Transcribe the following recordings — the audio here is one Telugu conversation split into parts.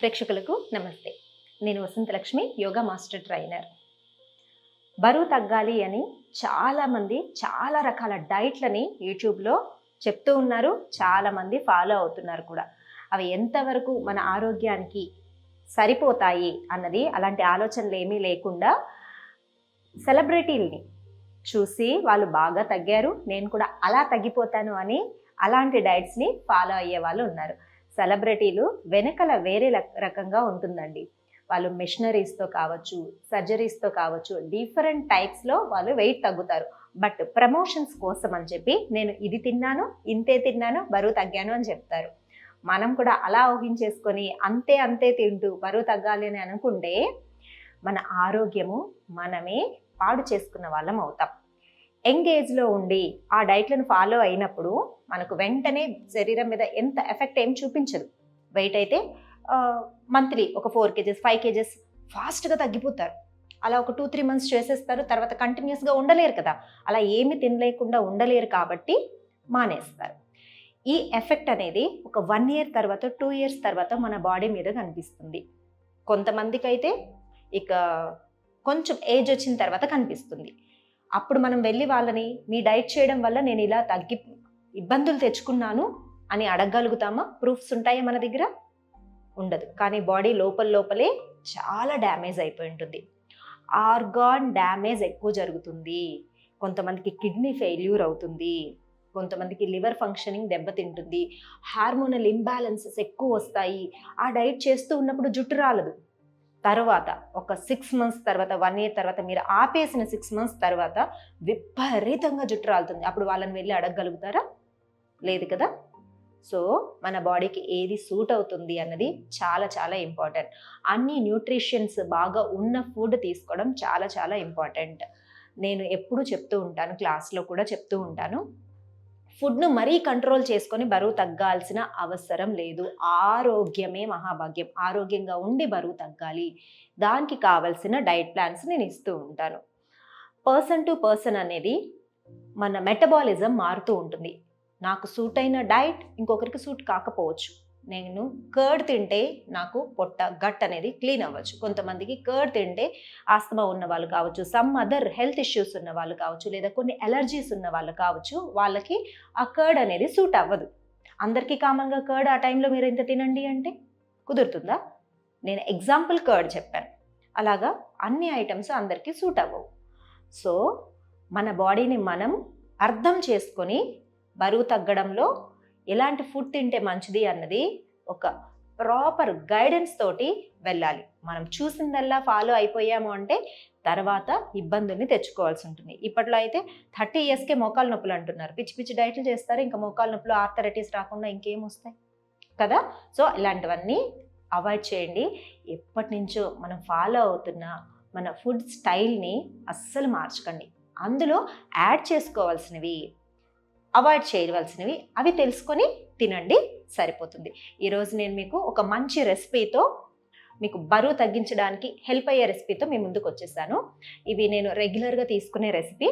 ప్రేక్షకులకు నమస్తే. నేను వసంతలక్ష్మి యోగా మాస్టర్ ట్రైనర్. బరువు తగ్గాలి అని చాలామంది చాలా రకాల డైట్లని యూట్యూబ్లో చెప్తూ ఉన్నారు. చాలామంది ఫాలో అవుతున్నారు కూడా. అవి ఎంతవరకు మన ఆరోగ్యానికి సరిపోతాయి అన్నది అలాంటి ఆలోచనలు ఏమీ లేకుండా సెలబ్రిటీల్ని చూసి వాళ్ళు బాగా తగ్గారు. నేను కూడా అలా తగ్గిపోతాను అని అలాంటి డైట్స్ని ఫాలో అయ్యే వాళ్ళు ఉన్నారు. సెలబ్రిటీలు వెనకల వేరే రకంగా ఉంటుందండి. వాళ్ళు మిషనరీస్తో కావచ్చు సర్జరీస్తో కావచ్చు డిఫరెంట్ టైప్స్లో వాళ్ళు వెయిట్ తగ్గుతారు. బట్ ప్రమోషన్స్ కోసం అని చెప్పి నేను ఇది తిన్నాను ఇంతే తిన్నాను బరువు తగ్గాను అని చెప్తారు. మనం కూడా అలా ఊహించేసుకొని అంతే అంతే తింటూ బరువు తగ్గాలి అని అనుకుంటే మన ఆరోగ్యము మనమే పాడు చేసుకున్న వాళ్ళం అవుతాం. యంగ్ ఏజ్లో ఉండి ఆ డైట్లను ఫాలో అయినప్పుడు మనకు వెంటనే శరీరం మీద ఎంత ఎఫెక్ట్ ఏం చూపించదు. వెయిట్ అయితే మంత్లీ ఒక ఫోర్ కేజెస్ ఫైవ్ కేజెస్ ఫాస్ట్గా తగ్గిపోతారు. అలా ఒక టూ త్రీ మంత్స్ చేసేస్తారు తర్వాత కంటిన్యూస్గా ఉండలేరు కదా. అలా ఏమి తినలేకుండా ఉండలేరు కాబట్టి మానేస్తారు. ఈ ఎఫెక్ట్ అనేది ఒక వన్ ఇయర్ తర్వాత టూ ఇయర్స్ తర్వాత మన బాడీ మీద కనిపిస్తుంది. కొంతమందికి అయితే ఇక కొంచెం ఏజ్ వచ్చిన తర్వాత కనిపిస్తుంది. అప్పుడు మనం వెళ్ళి వాళ్ళని మీ డైట్ చేయడం వల్ల నేను ఇలా తగ్గి ఇబ్బందులు తెచ్చుకున్నాను అని అడగగలుగుతామా? ప్రూఫ్స్ ఉంటాయా మన దగ్గర? ఉండదు. కానీ బాడీ లోపల లోపలే చాలా డ్యామేజ్ అయిపోయి ఉంటుంది. ఆర్గాన్ డ్యామేజ్ ఎక్కువ జరుగుతుంది. కొంతమందికి కిడ్నీ ఫెయిల్యూర్ అవుతుంది. కొంతమందికి లివర్ ఫంక్షనింగ్ దెబ్బతింటుంది. హార్మోనల్ ఇంబ్యాలెన్సెస్ ఎక్కువ వస్తాయి. ఆ డైట్ చేస్తూ ఉన్నప్పుడు జుట్టు రాలదు. తర్వాత ఒక సిక్స్ మంత్స్ తర్వాత వన్ ఇయర్ తర్వాత మీరు ఆపేసిన సిక్స్ మంత్స్ తర్వాత విపరీతంగా జుట్టు రాలుతుంది. అప్పుడు వాళ్ళని వెళ్ళి అడగగలుగుతారా? లేదు కదా? సో మన బాడీకి ఏది సూట్ అవుతుంది అన్నది చాలా చాలా ఇంపార్టెంట్. అన్ని న్యూట్రిషన్స్ బాగా ఉన్న ఫుడ్ తీసుకోవడం చాలా చాలా ఇంపార్టెంట్. నేను ఎప్పుడు చెప్తూ ఉంటాను క్లాస్లో కూడా చెప్తూ ఉంటాను. ఫుడ్ను మరీ కంట్రోల్ చేసుకొని బరువు తగ్గాల్సిన అవసరం లేదు. ఆరోగ్యమే మహాభాగ్యం. ఆరోగ్యంగా ఉండి బరువు తగ్గాలి. దానికి కావలసిన డైట్ ప్లాన్స్ నేను ఇస్తూ ఉంటాను. పర్సన్ టు పర్సన్ అనేది మన మెటబాలిజం మారుతూ ఉంటుంది. నాకు సూట్ అయిన డైట్ ఇంకొకరికి సూట్ కాకపోవచ్చు. నేను కర్డ్ తింటే నాకు పొట్ట గట్ అనేది క్లీన్ అవ్వచ్చు. కొంతమందికి కర్డ్ తింటే ఆస్తమా ఉన్న వాళ్ళు కావచ్చు సమ్ అదర్ హెల్త్ ఇష్యూస్ ఉన్న వాళ్ళు కావచ్చు లేదా కొన్ని ఎలర్జీస్ ఉన్న వాళ్ళు కావచ్చు వాళ్ళకి ఆ కర్డ్ అనేది సూట్ అవ్వదు. అందరికీ కామన్గా కర్డ్ ఆ టైంలో మీరు ఎంత తినండి అంటే కుదురుతుందా? నేను ఎగ్జాంపుల్ కర్డ్ చెప్పాను. అలాగా అన్ని ఐటమ్స్ అందరికీ సూట్ అవ్వవు. సో మన బాడీని మనం అర్థం చేసుకొని బరువు తగ్గడంలో ఎలాంటి ఫుడ్ తింటే మంచిది అన్నది ఒక ప్రాపర్ గైడెన్స్ తోటి వెళ్ళాలి. మనం చూసిందల్లా ఫాలో అయిపోయాము అంటే తర్వాత ఇబ్బందుల్ని తెచ్చుకోవాల్సి ఉంటుంది. ఇప్పట్లో అయితే థర్టీ ఇయర్స్కే మోకాలు నొప్పులు అంటున్నారు. పిచ్చి పిచ్చి డైట్లు చేస్తారు ఇంకా మోకాలు నొప్పులు ఆర్థరైటిస్ రాకుండా ఇంకేం వస్తాయి? కదా? సో ఇలాంటివన్నీ అవాయిడ్ చేయండి. ఎప్పటి నుంచో మనం ఫాలో అవుతున్న మన ఫుడ్ స్టైల్ని అస్సలు మార్చకండి. అందులో యాడ్ చేసుకోవాల్సినవి అవాయిడ్ చేయవలసినవి అవి తెలుసుకొని తినండి సరిపోతుంది. ఈరోజు నేను మీకు ఒక మంచి రెసిపీతో మీకు బరువు తగ్గించడానికి హెల్ప్ అయ్యే రెసిపీతో మీ ముందుకు వచ్చేసాను. ఇవి నేను రెగ్యులర్గా తీసుకునే రెసిపీ.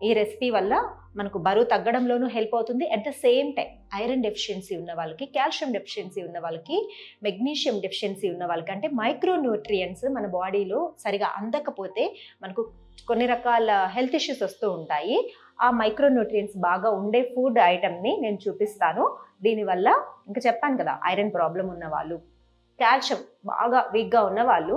ఈ రెసిపీ వల్ల మనకు బరువు తగ్గడంలోనూ హెల్ప్ అవుతుంది. At the same time iron deficiency ఉన్న వాళ్ళకి కాల్షియం డెఫిషియన్సీ ఉన్న వాళ్ళకి మెగ్నీషియం డెఫిషియన్సీ ఉన్న వాళ్ళకి అంటే మైక్రో న్యూట్రియంట్స్ మన బాడీలో సరిగా అందకపోతే మనకు కొన్ని రకాల హెల్త్ ఇష్యూస్ వస్తూ ఉంటాయి. ఆ మైక్రో న్యూట్రియంట్స్ బాగా ఉండే ఫుడ్ ఐటమ్ని నేను చూపిస్తాను. దీనివల్ల ఇంకా చెప్పాను కదా ఐరన్ ప్రాబ్లం ఉన్న వాళ్ళు కాల్షియం బాగా వీక్గా ఉన్న వాళ్ళు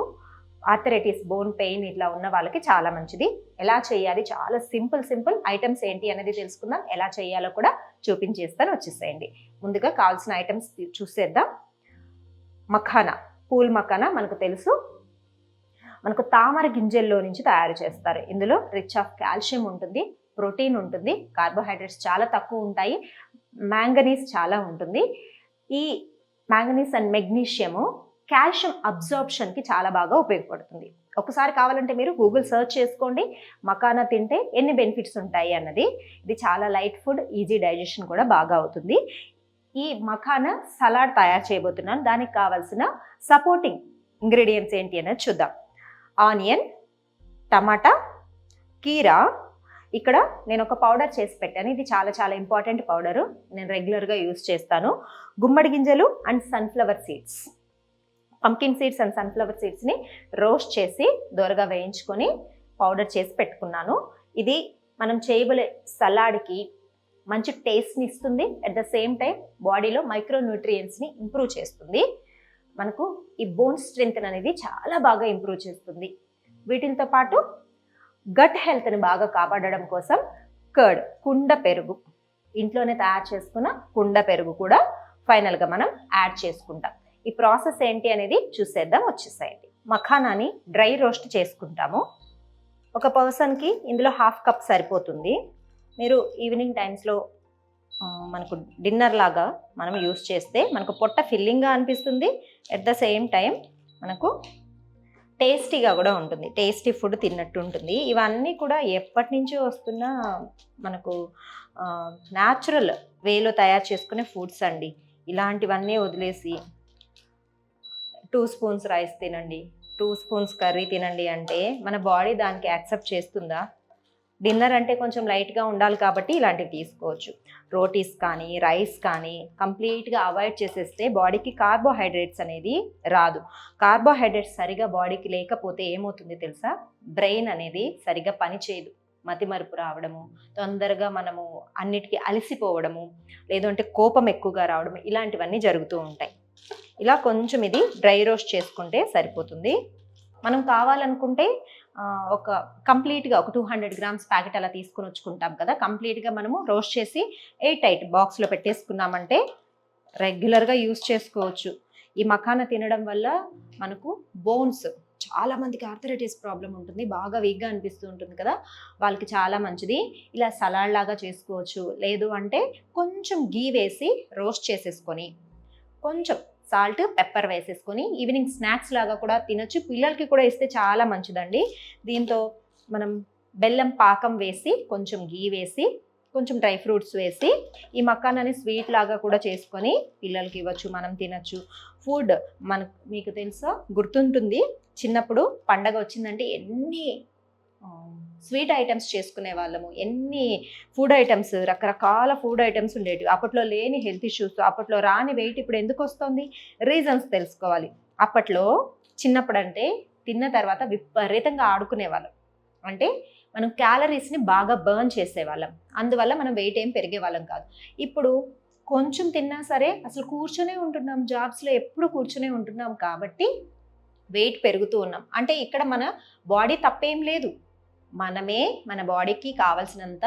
ఆర్థరైటిస్ బోన్ పెయిన్ ఇట్లా ఉన్న వాళ్ళకి చాలా మంచిది. ఎలా చేయాలి? చాలా సింపుల్ సింపుల్ ఐటమ్స్ ఏంటి అనేది తెలుసుకుందాం. ఎలా చేయాలో కూడా చూపించేస్తాను వచ్చేసేయండి. ముందుగా కావాల్సిన ఐటమ్స్ చూసేద్దాం. మఖానా పూల్ మఖానా మనకు తెలుసు. మనకు తామర గింజల్లో నుంచి తయారు చేస్తారు. ఇందులో రిచ్ ఆఫ్ కాల్షియం ఉంటుంది ప్రోటీన్ ఉంటుంది కార్బోహైడ్రేట్స్ చాలా తక్కువ ఉంటాయి మ్యాంగనీస్ చాలా ఉంటుంది. ఈ మ్యాంగనీస్ అండ్ మెగ్నీషియము కాల్షియం అబ్జార్ప్షన్కి చాలా బాగా ఉపయోగపడుతుంది. ఒకసారి కావాలంటే మీరు గూగుల్ సెర్చ్ చేసుకోండి మకానా తింటే ఎన్ని బెనిఫిట్స్ ఉంటాయి అన్నది. ఇది చాలా లైట్ ఫుడ్ ఈజీ డైజెషన్ కూడా బాగా అవుతుంది. ఈ మఖానా సలాడ్ తయారు చేయబోతున్నాను. దానికి కావాల్సిన సపోర్టింగ్ ఇంగ్రీడియంట్స్ ఏంటి అనేది చూద్దాం. ఆనియన్ టమాటా కీరా. ఇక్కడ నేను ఒక పౌడర్ చేసి పెట్టాను. ఇది చాలా చాలా ఇంపార్టెంట్ పౌడరు. నేను రెగ్యులర్గా యూస్ చేస్తాను. గుమ్మడి గింజలు and sunflower seeds. Pumpkin seeds and sunflower సీడ్స్ని రోస్ట్ చేసి దోరగా వేయించుకొని పౌడర్ చేసి పెట్టుకున్నాను. ఇది మనం చేయబోయే సలాడ్కి మంచి టేస్ట్ని ఇస్తుంది. అట్ ద సేమ్ టైం బాడీలో మైక్రో న్యూట్రియంట్స్ని ఇంప్రూవ్ చేస్తుంది. మనకు ఈ బోన్ స్ట్రెంగ్త్ అనేది చాలా బాగా ఇంప్రూవ్ చేస్తుంది. వీటితో పాటు గట్ హెల్త్ని బాగా కాపాడడం కోసం కర్డ్ కుండ పెరుగు. ఇంట్లోనే తయారు చేసుకున్న కుండ పెరుగు కూడా ఫైనల్గా మనం యాడ్ చేసుకుంటాం. ఈ ప్రాసెస్ ఏంటి అనేది చూసేద్దాం వచ్చేసేయండి. మఖానాని డ్రై రోస్ట్ చేసుకుంటాము. ఒక పర్సన్కి ఇందులో హాఫ్ కప్ సరిపోతుంది. మీరు ఈవినింగ్ టైమ్స్లో మనకు డిన్నర్ లాగా మనం యూస్ చేస్తే మనకు పొట్ట ఫిల్లింగ్గా అనిపిస్తుంది. ఎట్ ద సేమ్ టైం మనకు టేస్టీగా కూడా ఉంటుంది. టేస్టీ ఫుడ్ తిన్నట్టు ఉంటుంది. ఇవన్నీ కూడా ఎప్పటి నుంచో వస్తున్న మనకు న్యాచురల్ వేలో తయారు చేసుకునే ఫుడ్స్ అండి. ఇలాంటివన్నీ వదిలేసి టూ స్పూన్స్ రైస్ తినండి. టూ స్పూన్స్ కర్రీ తినండి అంటే మన బాడీ దానికి యాక్సెప్ట్ చేస్తుందా? డిన్నర్ అంటే కొంచెం లైట్గా ఉండాలి కాబట్టి ఇలాంటివి తీసుకోవచ్చు. రోటీస్ కానీ రైస్ కానీ కంప్లీట్గా అవాయిడ్ చేసేస్తే బాడీకి కార్బోహైడ్రేట్స్ అనేది రాదు. కార్బోహైడ్రేట్స్ సరిగా బాడీకి లేకపోతే ఏమవుతుంది తెలుసా? బ్రెయిన్ అనేది సరిగా పనిచేయదు మతిమరుపు రావడము తొందరగా మనము అన్నిటికీ అలసిపోవడము లేదంటే కోపం ఎక్కువగా రావడం ఇలాంటివన్నీ జరుగుతూ ఉంటాయి. ఇలా కొంచెం ఇది డ్రై రోస్ట్ చేసుకుంటే సరిపోతుంది. మనం కావాలనుకుంటే ఒక కంప్లీట్గా ఒక టూ హండ్రెడ్ గ్రామ్స్ ప్యాకెట్ అలా తీసుకుని వచ్చుకుంటాం కదా కంప్లీట్గా మనము రోస్ట్ చేసి ఎయిట్ ఎయిట్ బాక్స్లో పెట్టేసుకున్నామంటే రెగ్యులర్గా యూస్ చేసుకోవచ్చు. ఈ మఖాన తినడం వల్ల మనకు బోన్స్ చాలా మందికి ఆర్థరైటిస్ ప్రాబ్లం ఉంటుంది బాగా వీక్గా అనిపిస్తూ ఉంటుంది కదా వాళ్ళకి చాలా మంచిది. ఇలా సలాడ్ లాగా చేసుకోవచ్చు. లేదు అంటే కొంచెం గీ వేసి రోస్ట్ చేసేసుకొని కొంచెం సాల్ట్ పెప్పర్ వేసేసుకొని ఈవినింగ్ స్నాక్స్ లాగా కూడా తినొచ్చు. పిల్లలకి కూడా ఇస్తే చాలా మంచిదండి. దీంతో మనం బెల్లం పాకం వేసి కొంచెం గీ వేసి కొంచెం డ్రై ఫ్రూట్స్ వేసి ఈ మక్కానని స్వీట్ లాగా కూడా చేసుకొని పిల్లలకి ఇవ్వచ్చు మనం తినచ్చు. ఫుడ్ మన మీకు తెలుసా? గుర్తుంటుంది. చిన్నప్పుడు పండగ వచ్చిందంటే ఎన్ని స్వీట్ ఐటమ్స్ చేసుకునే వాళ్ళము. ఎన్ని ఫుడ్ ఐటమ్స్ రకరకాల ఫుడ్ ఐటమ్స్ ఉండేవి అప్పట్లో లేని హెల్త్ ఇష్యూస్ అప్పట్లో రాని వెయిట్ ఇప్పుడు ఎందుకు వస్తుంది? రీజన్స్ తెలుసుకోవాలి. అప్పట్లో చిన్నప్పుడు అంటే తిన్న తర్వాత విపరీతంగా ఆడుకునే వాళ్ళం. అంటే మనం క్యాలరీస్ని బాగా బర్న్ చేసేవాళ్ళం. అందువల్ల మనం వెయిట్ ఏం పెరిగే వాళ్ళం కాదు. ఇప్పుడు కొంచెం తిన్నా సరే అసలు కూర్చొనే ఉంటున్నాం. జాబ్స్లో ఎప్పుడు కూర్చొనే ఉంటున్నాం కాబట్టి వెయిట్ పెరుగుతూ ఉన్నాం. అంటే ఇక్కడ మన బాడీ తప్పేం లేదు. మనమే మన బాడీకి కావాల్సినంత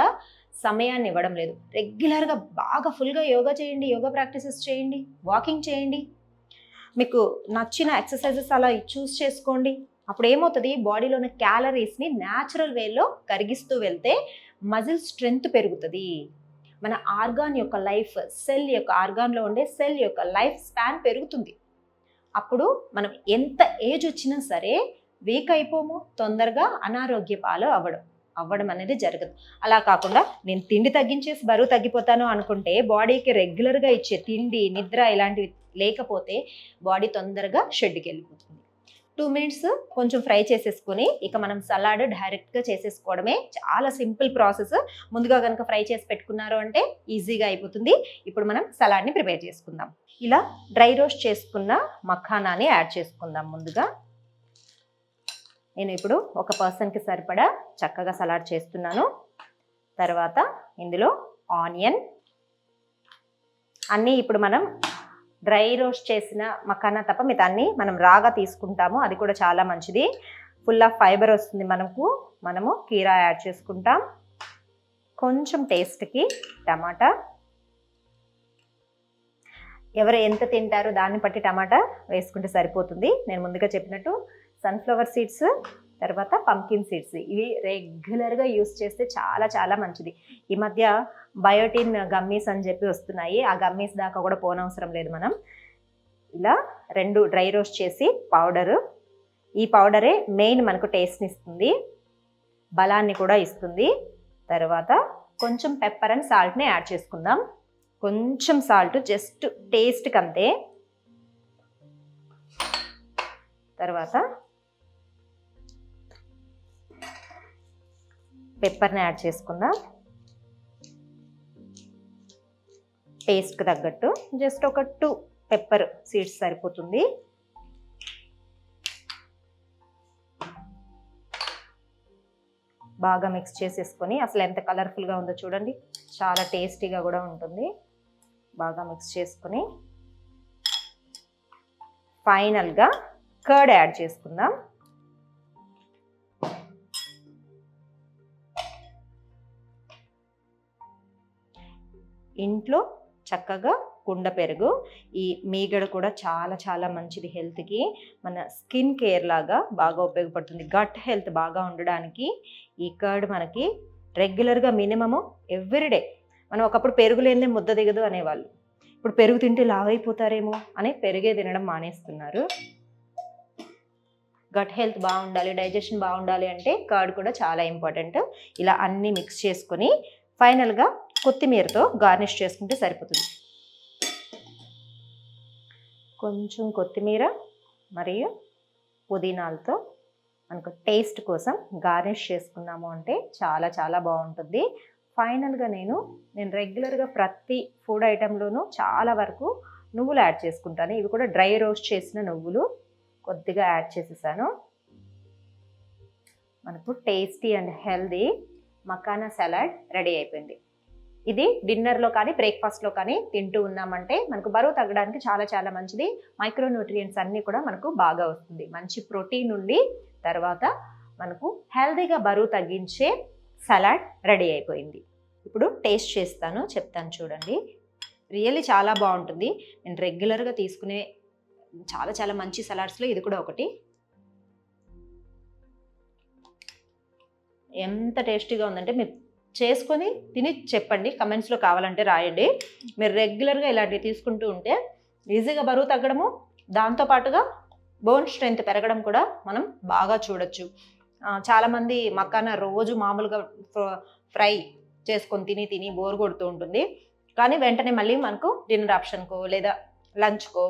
సమయాన్ని ఇవ్వడం లేదు. రెగ్యులర్గా బాగా ఫుల్గా యోగా చేయండి యోగా ప్రాక్టీసెస్ చేయండి వాకింగ్ చేయండి. మీకు నచ్చిన ఎక్సర్సైజెస్ అలా చూస్ చేసుకోండి. అప్పుడు ఏమవుతుంది? బాడీలో ఉన్న క్యాలరీస్ని న్యాచురల్ వేలో కరిగిస్తూ వెళ్తే మజిల్ స్ట్రెంగ్త్ పెరుగుతుంది. మన ఆర్గాన్ యొక్క లైఫ్ సెల్ యొక్క ఆర్గాన్లో ఉండే సెల్ యొక్క లైఫ్ స్పాన్ పెరుగుతుంది. అప్పుడు మనం ఎంత ఏజ్ వచ్చినా సరే వీక్ అయిపోము తొందరగా అనారోగ్య పాలు అవ్వడం అవ్వడం అనేది జరగదు. అలా కాకుండా నేను తిండి తగ్గించేసి బరువు తగ్గిపోతాను అనుకుంటే బాడీకి రెగ్యులర్గా ఇచ్చే తిండి నిద్ర ఇలాంటివి లేకపోతే బాడీ తొందరగా షెడ్కి వెళ్ళిపోతుంది. టూ మినిట్స్ కొంచెం ఫ్రై చేసేసుకొని ఇక మనం సలాడ్ డైరెక్ట్గా చేసేసుకోవడమే చాలా సింపుల్ ప్రాసెస్. ముందుగా కనుక ఫ్రై చేసి పెట్టుకున్నారు అంటే ఈజీగా అయిపోతుంది. ఇప్పుడు మనం సలాడ్ని ప్రిపేర్ చేసుకుందాం. ఇలా డ్రై రోస్ట్ చేసుకున్న మఖానాని యాడ్ చేసుకుందాం ముందుగా. నేను ఇప్పుడు ఒక పర్సన్కి సరిపడా చక్కగా సలాడ్ చేస్తున్నాను. తర్వాత ఇందులో ఆనియన్ అన్నీ ఇప్పుడు మనం డ్రై రోస్ట్ చేసిన మకానా తప్ప మిగతా అన్నీ మనం రాగా తీసుకుంటాము. అది కూడా చాలా మంచిది. ఫుల్ ఆఫ్ ఫైబర్ వస్తుంది మనకు. మనము కీరా యాడ్ చేసుకుంటాం. కొంచెం టేస్ట్కి టమాటా. ఎవరు ఎంత తింటారో దాన్ని బట్టి టమాటా వేసుకుంటే సరిపోతుంది. నేను ముందుగా చెప్పినట్టు సన్ఫ్లవర్ సీడ్స్ తర్వాత పంకిన్ సీడ్స్ ఇవి రెగ్యులర్గా యూస్ చేస్తే చాలా చాలా మంచిది. ఈ మధ్య బయోటిన్ గమ్మీస్ అని చెప్పి వస్తున్నాయి. ఆ గమ్మీస్ దాకా కూడా పోనవసరం లేదు మనం. ఇలా రెండు డ్రై రోస్ట్ చేసి పౌడరు ఈ పౌడరే మెయిన్ మనకు టేస్ట్ని ఇస్తుంది. బలాన్ని కూడా ఇస్తుంది. తర్వాత కొంచెం పెప్పర్ అండ్ సాల్ట్ని యాడ్ చేసుకుందాం. కొంచెం సాల్ట్ జస్ట్ టేస్ట్కి అంతే తర్వాత పెప్పర్ని యాడ్ చేసుకుందాం. టేస్ట్కి తగ్గట్టు జస్ట్ ఒక టూ పెప్పర్ సీడ్స్ సరిపోతుంది. బాగా మిక్స్ చేసేసుకొని అసలు ఎంత కలర్ఫుల్గా ఉందో చూడండి. చాలా టేస్టీగా కూడా ఉంటుంది. బాగా మిక్స్ చేసుకొని ఫైనల్గా కర్డ్ యాడ్ చేసుకుందాం. ఇంట్లో చక్కగా కుండ పెరుగు ఈ మీగడ కూడా చాలా చాలా మంచిది హెల్త్కి. మన స్కిన్ కేర్ లాగా బాగా ఉపయోగపడుతుంది. గట్ హెల్త్ బాగా ఉండడానికి ఈ కర్డ్ మనకి రెగ్యులర్గా మినిమము ఎవ్రీడే మనం ఒకప్పుడు పెరుగు లేనిదే ముద్ద దిగదు అనేవాళ్ళు. ఇప్పుడు పెరుగు తింటే లావైపోతారేమో అని పెరుగే తినడం మానేస్తున్నారు. గట్ హెల్త్ బాగుండాలి డైజెషన్ బాగుండాలి అంటే కర్డ్ కూడా చాలా ఇంపార్టెంట్. ఇలా అన్నీ మిక్స్ చేసుకొని ఫైనల్గా కొత్తిమీరతో గార్నిష్ చేసుకుంటే సరిపోతుంది. కొంచెం కొత్తిమీర మరియు పుదీనాలతో మనకు టేస్ట్ కోసం గార్నిష్ చేసుకున్నాము అంటే చాలా చాలా బాగుంటుంది. ఫైనల్గా నేను నేను రెగ్యులర్గా ప్రతి ఫుడ్ ఐటెంలోనూ చాలా వరకు నువ్వులు యాడ్ చేసుకుంటాను. ఇవి కూడా డ్రై రోస్ట్ చేసిన నువ్వులు కొద్దిగా యాడ్ చేసేసాను. మనకు tasty and healthy makhana salad ready అయిపోయింది. ఇది డిన్నర్లో కానీ బ్రేక్ఫాస్ట్లో కానీ తింటూ ఉన్నామంటే మనకు బరువు తగ్గడానికి చాలా చాలా మంచిది. మైక్రోన్యూట్రియంట్స్ అన్నీ కూడా మనకు బాగా వస్తుంది. మంచి ప్రోటీన్ ఉండి తర్వాత మనకు హెల్దీగా బరువు తగ్గించే సలాడ్ రెడీ అయిపోయింది. ఇప్పుడు టేస్ట్ చేస్తాను చెప్తాను చూడండి. రియల్లీ చాలా బాగుంటుంది. నేను రెగ్యులర్గా తీసుకునే చాలా చాలా మంచి సలాడ్స్లో ఇది కూడా ఒకటి. ఎంత టేస్టీగా ఉందంటే మీరు చేసుకొని తిని చెప్పండి. కమెంట్స్లో కావాలంటే రాయండి. మీరు రెగ్యులర్గా ఇలాంటివి తీసుకుంటూ ఉంటే ఈజీగా బరువు తగ్గడము దాంతోపాటుగా బోన్ స్ట్రెంత్ పెరగడం కూడా మనం బాగా చూడొచ్చు. చాలామంది మక్కాన రోజు మామూలుగా ఫ్రై చేసుకొని తిని తిని బోర్ కొడుతూ ఉంటుంది. కానీ వెంటనే మళ్ళీ మనకు డిన్నర్ ఆప్షన్కో లేదా లంచ్కో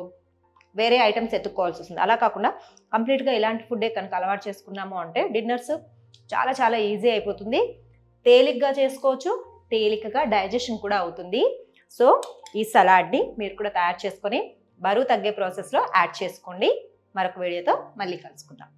వేరే ఐటమ్స్ ఎత్తుక్కోవాల్సి వస్తుంది. అలా కాకుండా కంప్లీట్గా ఇలాంటి ఫుడ్డే కనుక అలవాటు చేసుకున్నాము అంటే డిన్నర్స్ చాలా చాలా ఈజీ అయిపోతుంది. తేలిగ్గా చేసుకోవచ్చు తేలికగా డైజెషన్ కూడా అవుతుంది. సో ఈ సలాడ్ని మీరు కూడా తయారు చేసుకొని బరువు తగ్గే ప్రాసెస్లో యాడ్ చేసుకోండి. మరొక వీడియోతో మళ్ళీ కలుసుకుందాం.